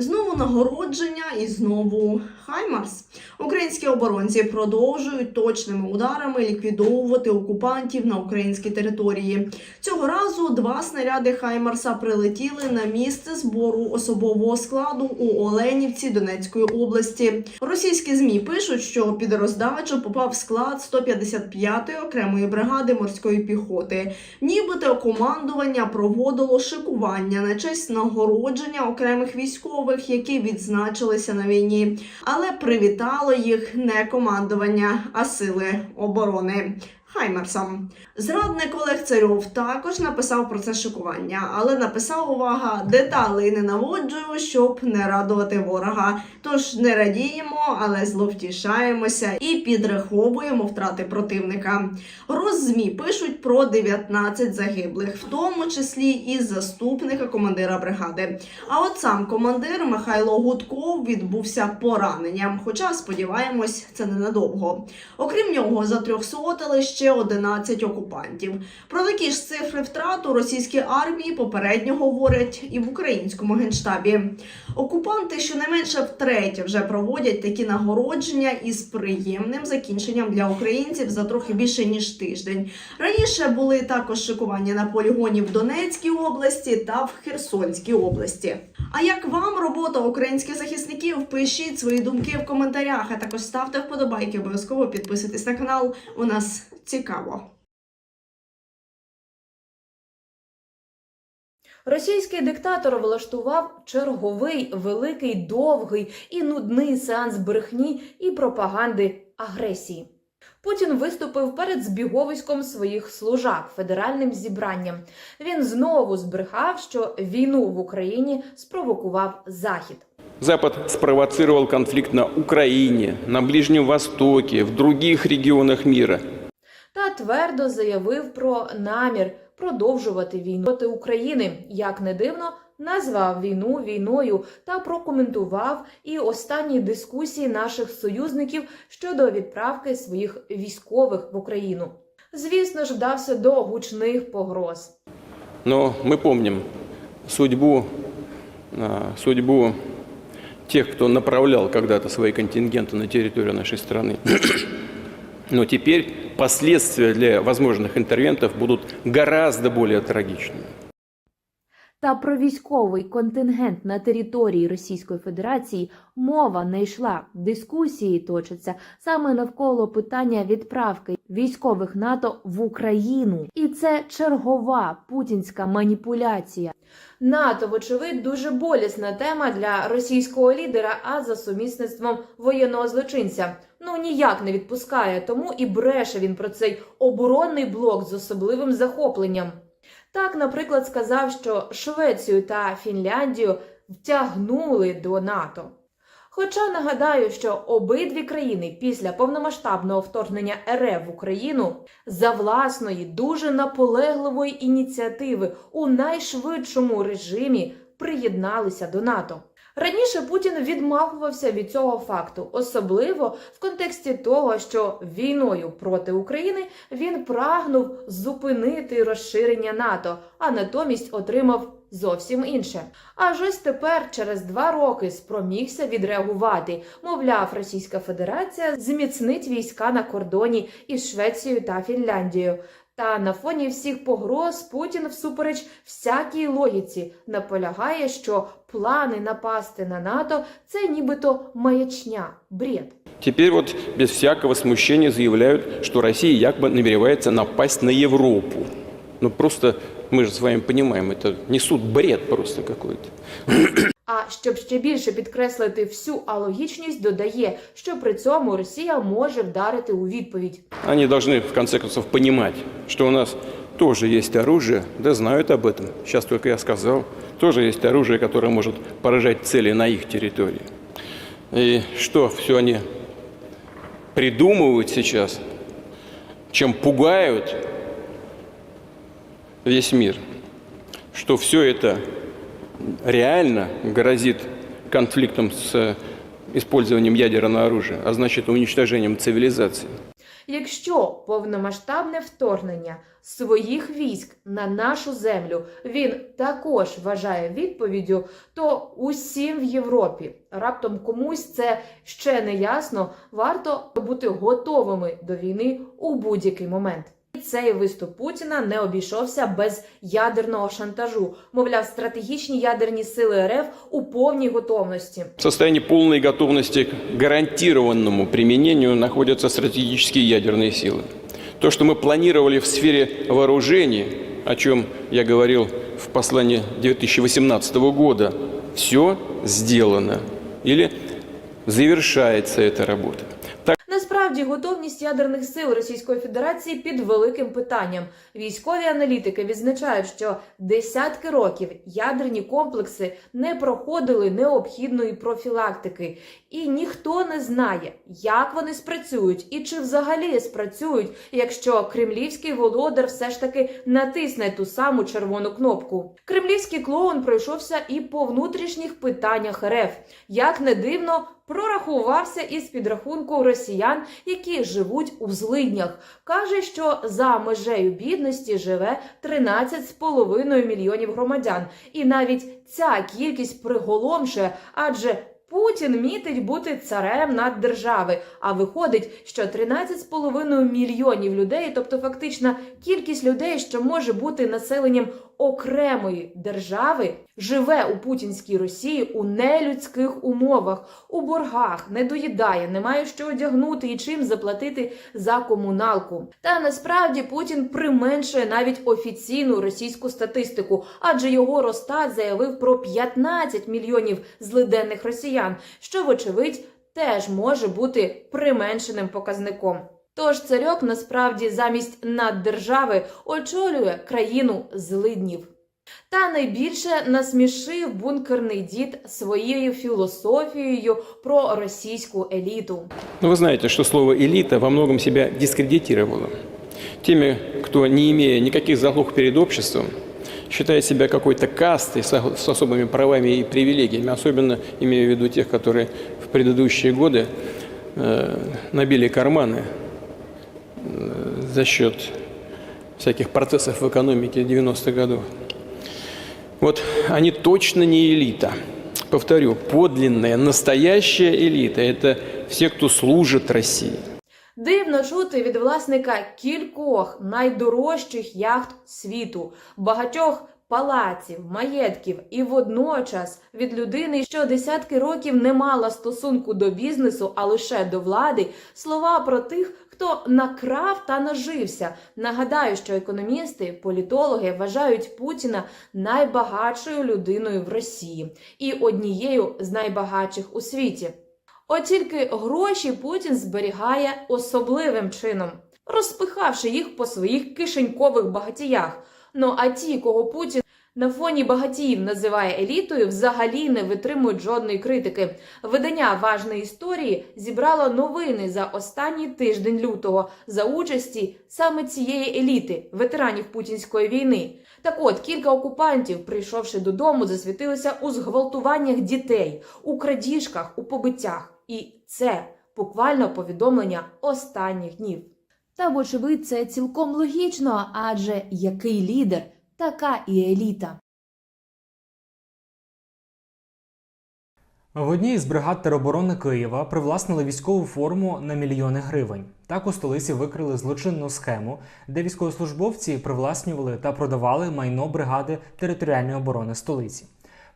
Знову нагородження і знову Хаймарс. Українські оборонці продовжують точними ударами ліквідовувати окупантів на українській території. Цього разу два снаряди Хаймарса прилетіли на місце збору особового складу у Оленівці Донецької області. Російські змі пишуть, що під роздачу попав склад 155-ї окремої бригади морської піхоти. Нібито командування проводило шикування на честь нагородження окремих військових, які відзначилися на війні, але привітало їх не командування, а сили оборони. Хаймерсом. Зрадник Олег Царьов також написав про це шикування, але написав увага деталей не наводжую, щоб не радувати ворога. Тож не радіємо, але зловтішаємося і підраховуємо втрати противника. Роззмі пишуть про 19 загиблих, в тому числі і заступника командира бригади. А от сам командир Михайло Гудков відбувся пораненням. Хоча сподіваємось, це ненадовго. Окрім нього, за затрьохсотили ще 11 окупантів. Про такі ж цифри втрат у російській армії попередньо говорять і в українському генштабі. Окупанти щонайменше втретє вже проводять такі нагородження із приємним закінченням для українців за трохи більше ніж тиждень. Раніше були також шикування на полігоні в Донецькій області та в Херсонській області. А як вам робота українських захисників? Пишіть свої думки в коментарях, а також ставте вподобайки. Обов'язково підписуйтесь на канал. У нас цікаво. Російський диктатор влаштував черговий великий, довгий і нудний сеанс брехні і пропаганди агресії. Путін виступив перед збіговиськом своїх служак федеральним зібранням. Він знову збрехав, що війну в Україні спровокував Захід. Запад спровоцировал конфликт на Украине, на Ближнем Востоке, в других регионах мира та твердо заявив про намір продовжувати війну проти України. Як не дивно, назвав війну війною та прокоментував і останні дискусії наших союзників щодо відправки своїх військових в Україну. Звісно ж, вдався до гучних погроз. Но мы помним судьбу, а, судьбу тех, кто направлял когда-то свои контингенты на территорию нашей страны. Но теперь последствия для возможных интервентов будут гораздо более трагичными. Та про військовий контингент на території Російської Федерації мова не йшла. Дискусії точаться саме навколо питання відправки військових НАТО в Україну, і це чергова путінська маніпуляція. НАТО, вочевидь, дуже болісна тема для російського лідера, а за сумісництвом воєнного злочинця. Ну ніяк не відпускає, тому і бреше він про цей оборонний блок з особливим захопленням. Так, наприклад, сказав, що Швецію та Фінляндію втягнули до НАТО. Хоча нагадаю, що обидві країни після повномасштабного вторгнення РФ в Україну за власної дуже наполегливої ініціативи у найшвидшому режимі приєдналися до НАТО. Раніше Путін відмахувався від цього факту, особливо в контексті того, що війною проти України він прагнув зупинити розширення НАТО, а натомість отримав зовсім інше. Аж ось тепер, через два роки, спромігся відреагувати. Мовляв, Російська Федерація зміцнить війська на кордоні із Швецією та Фінляндією. Та на фоні всіх погроз Путін, всупереч всякій логіці, наполягає, що плани напасти на НАТО це нібито маячня, бред. Теперь вот без всякого смущения заявляют, что Россия якобы намеревается напасть на Европу. Ну просто мы же с вами понимаем, это несут бред просто какой-то. А щоб ще більше підкреслити всю алогічність, додає, що при цьому Росія може вдарити у відповідь. Они должны, в конце концов, понимать, что у нас тоже есть оружие, да знают об этом. Сейчас только я сказал. Тоже есть оружие, которое может поражать цели на их территории. И что все они придумывают сейчас, чем пугают весь мир, что все это реально грозит конфликтом с использованием ядерного оружия, а значит уничтожением цивилизации. Якщо повномасштабне вторгнення своїх військ на нашу землю він також вважає відповіддю, то усім в Європі раптом комусь це ще не ясно, варто бути готовими до війни у будь-який момент. І Цей виступ Путіна не обійшовся без ядерного шантажу. Мовляв, стратегічні ядерні сили РФ у повній готовності. В состоянии полной готовности к гарантированному применению находятся стратегические ядерные силы. То, что мы планировали в сфере вооружений, о чем я говорил в послании 2018 года, все сделано или завершается эта работа. Насправді готовність ядерних сил Російської Федерації під великим питанням. Військові аналітики відзначають, що десятки років ядерні комплекси не проходили необхідної профілактики, і ніхто не знає, як вони спрацюють і чи взагалі спрацюють, якщо кремлівський володар все ж таки натисне ту саму червону кнопку. Кремлівський клоун пройшовся і по внутрішніх питаннях РФ. Як не дивно, прорахувався із підрахунку росіян, які живуть у злиднях. Каже, що за межею бідності живе 13,5 мільйонів громадян, і навіть ця кількість приголомшує, адже Путін мітить бути царем над держави. А виходить, що 13,5 мільйонів людей, тобто фактична кількість людей, що може бути населенням окремої держави, живе у путінській Росії у нелюдських умовах, у боргах, не доїдає, не має що одягнути і чим заплатити за комуналку. Та насправді Путін применшує навіть офіційну російську статистику, адже його Росстат заявив про 15 мільйонів злиденних росіян, що вочевидь теж може бути применшеним показником. Тож царьок насправді замість наддержави очолює країну злиднів. Та найбільше насмішив бункерний дід своєю філософією про російську еліту. Но вы знаете, что слово «элита» во многом себя дискредитировало. Теми, кто, не имея никаких заслуг перед обществом, считает себя какой-то кастой с с особыми правами и привилегиями, особенно имея в виду тех, которые в предыдущие годы э, набили карманы э, за счет всяких процессов в экономике 90-х годов. Вот они точно не элита. Повторю, подлинная, настоящая элита – это все, кто служит России. Дивно чути від власника кількох найдорожчих яхт світу, багатьох палаців, маєтків, і водночас від людини, що десятки років не мала стосунку до бізнесу, а лише до влади, слова про тих, хто накрав та нажився. Нагадаю, що економісти, політологи вважають Путіна найбагатшою людиною в Росії і однією з найбагатших у світі. От тільки гроші Путін зберігає особливим чином, розпихавши їх по своїх кишенькових багатіях. Ну а ті, кого Путін на фоні багатіїв називає елітою, взагалі не витримують жодної критики. Видання важної історії зібрало новини за останній тиждень лютого за участі саме цієї еліти, ветеранів путінської війни. Так от кілька окупантів, прийшовши додому, засвітилися у зґвалтуваннях дітей, у крадіжках, у побиттях. І це буквально повідомлення останніх днів. Та, вочевидь, це цілком логічно, адже який лідер, така і еліта. В одній із бригад тероборони Києва привласнили військову форму на мільйони гривень. Так у столиці викрили злочинну схему, де військовослужбовці привласнювали та продавали майно бригади територіальної оборони столиці.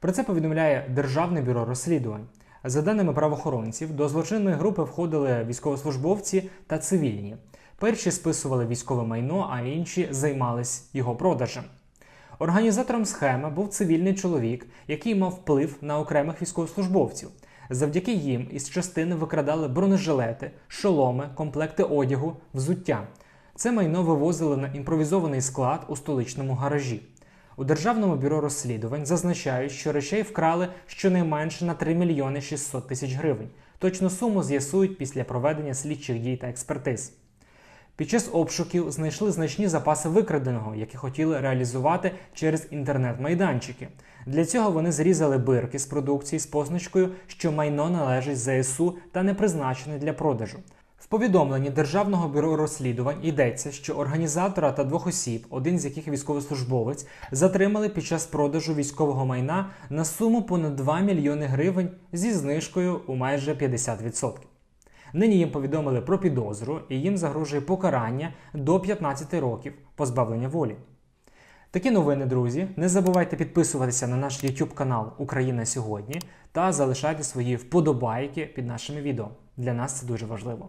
Про це повідомляє Державне бюро розслідувань. За даними правоохоронців, до злочинної групи входили військовослужбовці та цивільні. Перші списували військове майно, а інші займались його продажем. Організатором схеми був цивільний чоловік, який мав вплив на окремих військовослужбовців. Завдяки їм із частини викрадали бронежилети, шоломи, комплекти одягу, взуття. Це майно вивозили на імпровізований склад у столичному гаражі. У Державному бюро розслідувань зазначають, що речей вкрали щонайменше на 3 мільйони 600 тисяч гривень. Точну суму з'ясують після проведення слідчих дій та експертиз. Під час обшуків знайшли значні запаси викраденого, які хотіли реалізувати через інтернет-майданчики. Для цього вони зрізали бирки з продукції з позначкою, що майно належить ЗСУ та не призначене для продажу. Повідомленні Державного бюро розслідувань йдеться, що організатора та двох осіб, один з яких військовослужбовець, затримали під час продажу військового майна на суму понад 2 мільйони гривень зі знижкою у майже 50%. Нині їм повідомили про підозру і їм загрожує покарання до 15 років позбавлення волі. Такі новини, друзі. Не забувайте підписуватися на наш YouTube канал Україна сьогодні та залишайте свої вподобайки під нашими відео. Для нас це дуже важливо.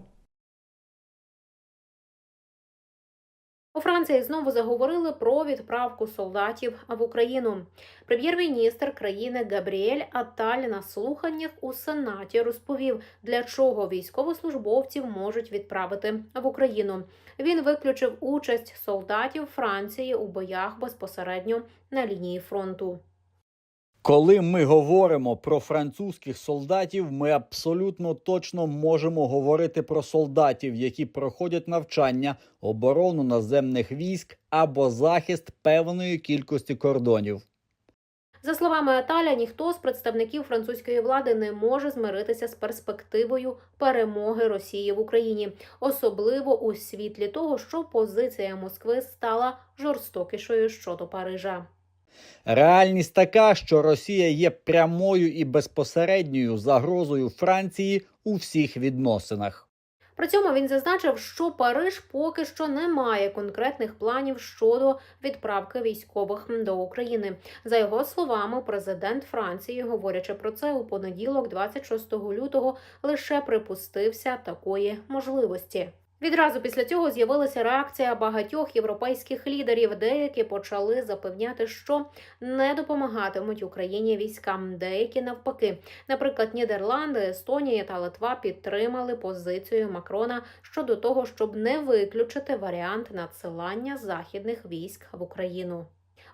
У Франції знову заговорили про відправку солдатів в Україну. Прем'єр-міністр країни Габріель Аталь на слуханнях у Сенаті розповів, для чого військовослужбовців можуть відправити в Україну. Він виключив участь солдатів Франції у боях безпосередньо на лінії фронту. Коли ми говоримо про французьких солдатів, ми абсолютно точно можемо говорити про солдатів, які проходять навчання, оборону наземних військ або захист певної кількості кордонів. За словами Аталя, ніхто з представників французької влади не може змиритися з перспективою перемоги Росії в Україні, особливо у світлі того, що позиція Москви стала жорстокішою щодо Парижа. Реальність така, що Росія є прямою і безпосередньою загрозою Франції у всіх відносинах. При цьому він зазначив, що Париж поки що не має конкретних планів щодо відправки військових до України. За його словами, президент Франції, говорячи про це у понеділок, 26 лютого, лише припустився такої можливості. Відразу після цього з'явилася реакція багатьох європейських лідерів. Деякі почали запевняти, що не допомагатимуть Україні військам, деякі навпаки. Наприклад, Нідерланди, Естонія та Литва підтримали позицію Макрона щодо того, щоб не виключити варіант надсилання західних військ в Україну.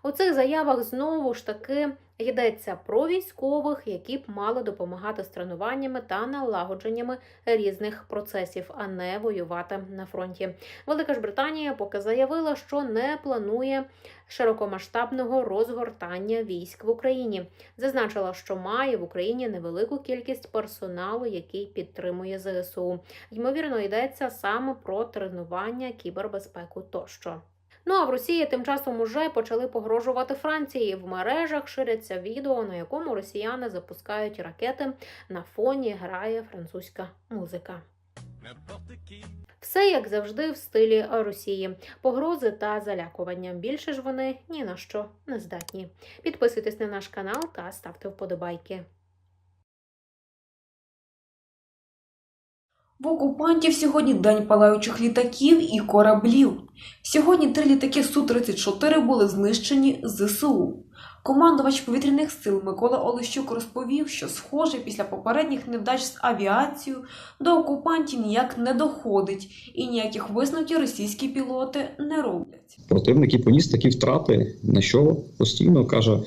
У цих заявах знову ж таки йдеться про військових, які б мали допомагати з тренуваннями та налагодженнями різних процесів, а не воювати на фронті. Велика ж Британія поки заявила, що не планує широкомасштабного розгортання військ в Україні. Зазначила, що має в Україні невелику кількість персоналу, який підтримує ЗСУ. Ймовірно, йдеться саме про тренування, кібербезпеку тощо. Ну а в Росії тим часом уже почали погрожувати Франції. В мережах ширяться відео, на якому росіяни запускають ракети. На фоні грає французька музика. Все як завжди в стилі Росії. Погрози та залякування. Більше ж вони ні на що не здатні. Підписуйтесь на наш канал та ставте вподобайки. В окупантів сьогодні день палаючих літаків і кораблів. Сьогодні три літаки Су-34 були знищені ЗСУ. Командувач повітряних сил Микола Олещук розповів, що, схоже, після попередніх невдач з авіацією до окупантів ніяк не доходить і ніяких висновків російські пілоти не роблять. Противник і поніс такі втрати, на що постійно каже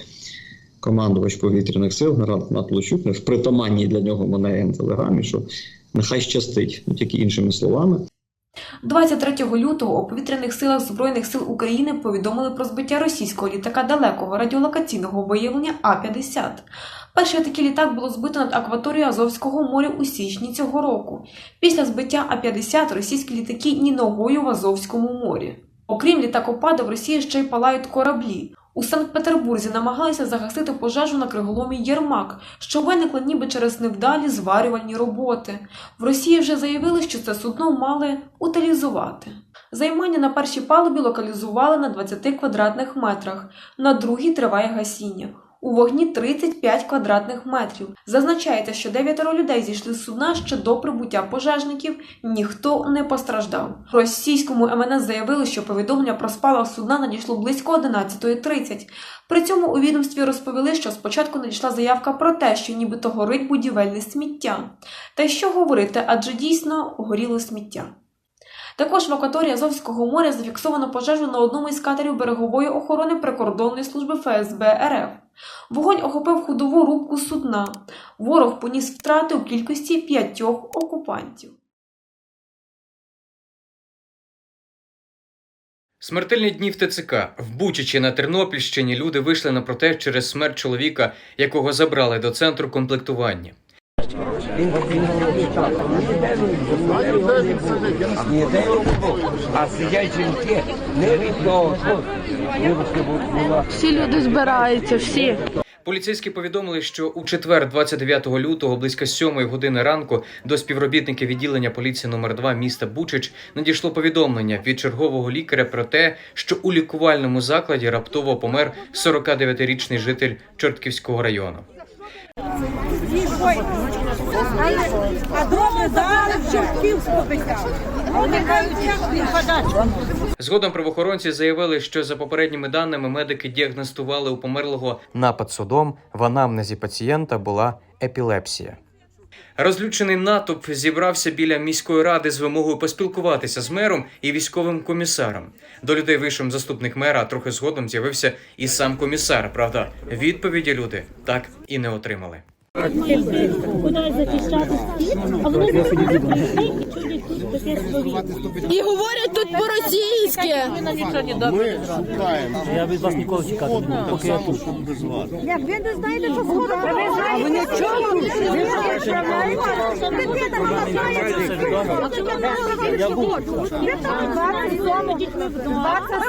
командувач повітряних сил генерал Лущук, в притаманній для нього монеї телеграмі, що нехай щастить, ну тільки іншими словами. 23 лютого у повітряних силах Збройних сил України повідомили про збиття російського літака далекого радіолокаційного виявлення А-50. Перший такий літак було збито над акваторією Азовського моря у січні цього року. Після збиття А-50 російські літаки ні ногою в Азовському морі. Окрім літакопада, в Росії ще й палають кораблі. У Санкт-Петербурзі намагалися загасити пожежу на криголомі Єрмак, що виникла ніби через невдалі зварювальні роботи. В Росії вже заявили, що це судно мали утилізувати. Займання на першій палубі локалізували на 20 квадратних метрах, на другій триває гасіння. У вогні 35 квадратних метрів. Зазначається, що дев'ятеро людей зійшли з судна ще до прибуття пожежників, ніхто не постраждав. Російському МНС заявили, що повідомлення про спалах судна надійшло близько 11.30. При цьому у відомстві розповіли, що спочатку надійшла заявка про те, що нібито горить будівельне сміття. Та й що говорити, адже дійсно горіло сміття. Також в акваторії Азовського моря зафіксовано пожежу на одному із катерів берегової охорони прикордонної служби ФСБ РФ. Вогонь охопив ходову рубку судна. Ворог поніс втрати у кількості п'ятьох окупантів. Смертельні дні в ТЦК в Бучичі на Тернопільщині люди вийшли на протест через смерть чоловіка, якого забрали до центру комплектування. Ніде. А сидять жінки, не видно. Всі люди збираються, всі. Поліцейські повідомили, що у четвер, 29 лютого, близько 7 години ранку, до співробітників відділення поліції номер 2 міста Бучич надійшло повідомлення від чергового лікаря про те, що у лікувальному закладі раптово помер 49-річний житель Чортківського району. А добре дали в Чортківську вони кажуть, як не подачу. Згодом правоохоронці заявили, що за попередніми даними медики діагностували у померлого напад судом. В анамнезі пацієнта була епілепсія. Розлючений натовп зібрався біля міської ради з вимогою поспілкуватися з мером і військовим комісаром. До людей вийшов заступник мера, а трохи згодом з'явився і сам комісар. Правда, відповіді люди так і не отримали. Куди захищати світ, а вони не і говорять тут по-російськи. Я від вас ніколи чекати не буду, поки я тут. Як ви не знаєте, що скоро А ви нічого не що Я був. Там 27 дітьми 27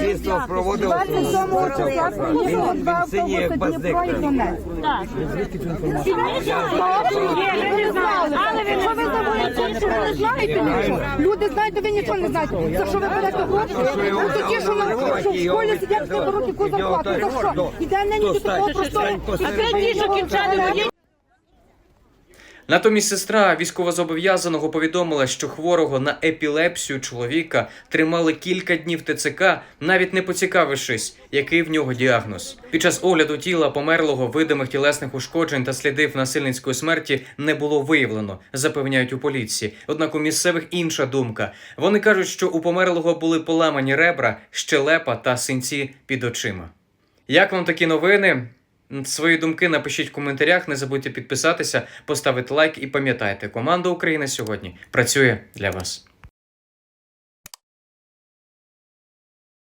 Слідство проводив 27 числа приїхав два автобуси Дніпро і Донець. Звідки цю інформацію? Але що ви що ви не знаєте нічого? Люди знаєте, ви нічого не знаєте. За що ви берете гроші? Ну що на що в школі сидять в тебе руки яку зарплату. За що? Іде нині до такого простору. А це ті, що кінчали Натомість сестра військовозобов'язаного повідомила, що хворого на епілепсію чоловіка тримали кілька днів ТЦК, навіть не поцікавившись, який в нього діагноз. Під час огляду тіла померлого видимих тілесних ушкоджень та слідів насильницької смерті не було виявлено, запевняють у поліції. Однак у місцевих інша думка. Вони кажуть, що у померлого були поламані ребра, щелепа та синці під очима. Як вам такі новини? Свої думки напишіть в коментарях. Не забудьте підписатися, поставити лайк і пам'ятайте, команда України сьогодні працює для вас.